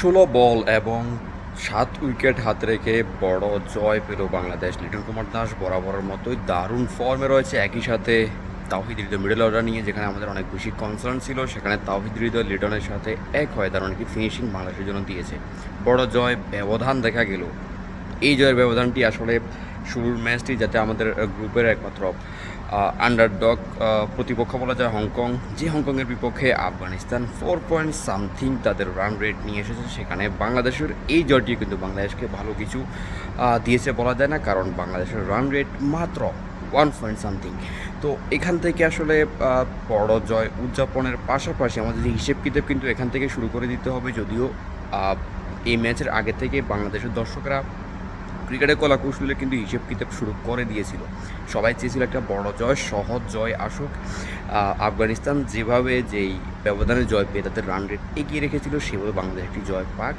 ষোলো বল এবং সাত উইকেট হাত রেখে বড় জয় পেল বাংলাদেশ। লিটন কুমার দাস বরাবরের মতোই দারুণ ফর্মে রয়েছে। একই সাথে তাওহিদ হৃদয় মিডল অর্ডার নিয়ে, যেখানে আমাদের অনেক বেশি কনসার্ন ছিল, সেখানে তাওহিদ হৃদয় লিটনের সাথে এক হয়। দারুণ একটি ফিনিশিং বাংলাদেশের জন্য দিয়েছে। বড় জয় ব্যবধান দেখা গেল। এই জয়ের ব্যবধানটি আসলে শুরুর ম্যাচটি যাতে আমাদের গ্রুপের একমাত্র আন্ডারডগ প্রতিপক্ষ বলা যায় হংকং যে হংকংয়ের বিপক্ষে আফগানিস্তান ফোর পয়েন্ট সামথিং তাদের রান রেট নিয়ে এসেছে। সেখানে বাংলাদেশের এই জয়টি কিন্তু বাংলাদেশকে ভালো কিছু দিয়েছে বলা যায় না, কারণ বাংলাদেশের রান রেট মাত্র ওয়ান পয়েন্ট সামথিং তো এখান থেকে আসলে বড় জয় উদযাপনের পাশাপাশি আমাদের হিসেব কিতাব কিন্তু এখান থেকে শুরু করে দিতে হবে। যদিও এই ম্যাচের আগে থেকে বাংলাদেশের দর্শকরা ক্রিকেটের কলা কৌশলে কিন্তু হিসেব কিতাব শুরু করে দিয়েছিল। সবাই চেয়েছিল একটা বড় জয় সহজ জয় আসুক। আফগানিস্তান যেভাবে যেই ব্যবধানে জয় পেয়ে তাদের রান রেট এগিয়ে রেখেছিল, সেভাবে বাংলাদেশ একটি জয় পাক।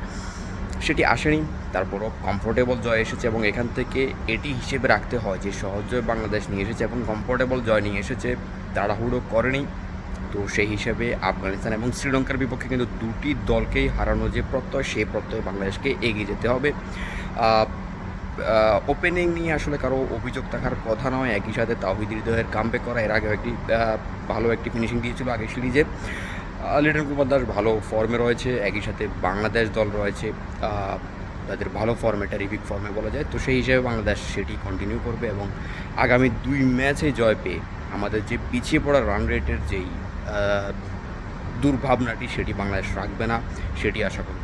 সেটি আসেনি, তারপরও কমফোর্টেবল জয় এসেছে এবং এখান থেকে এটি হিসেবে রাখতে হয় যে, সহজ জয় বাংলাদেশ নিয়ে এসেছে এবং কমফোর্টেবল জয় নিয়ে এসেছে, তাড়াহুড়ো করেনি। তো সেই হিসেবে আফগানিস্তান এবং শ্রীলঙ্কার বিপক্ষে কিন্তু দুটি দলকেই হারানো যে প্রত্যয়, সেই প্রত্যয় বাংলাদেশকে এগিয়ে যেতে হবে। ওপেনিং নিয়ে আসলে কারও অভিযোগ থাকার কথা নয়, একই সাথে তাহিদ হৃদয়ের কামবে করা, এর আগেও একটি ভালো একটি ফিনিশিং দিয়েছিল আগের সিরিজে লিটন কুমার দাস ভালো ফর্মে রয়েছে, একই সাথে বাংলাদেশ দল রয়েছে তাদের ভালো ফর্মে টেরিফিক ফর্মে বলা যায়। তো সেই হিসেবে বাংলাদেশ সেটি কন্টিনিউ করবে এবং আগামী দুই ম্যাচে জয় পেয়ে আমাদের যে পিছিয়ে পড়া রান রেটের যেই দুর্ভাবনাটি সেটি বাংলাদেশ রাখবে না, সেটি আশা করব।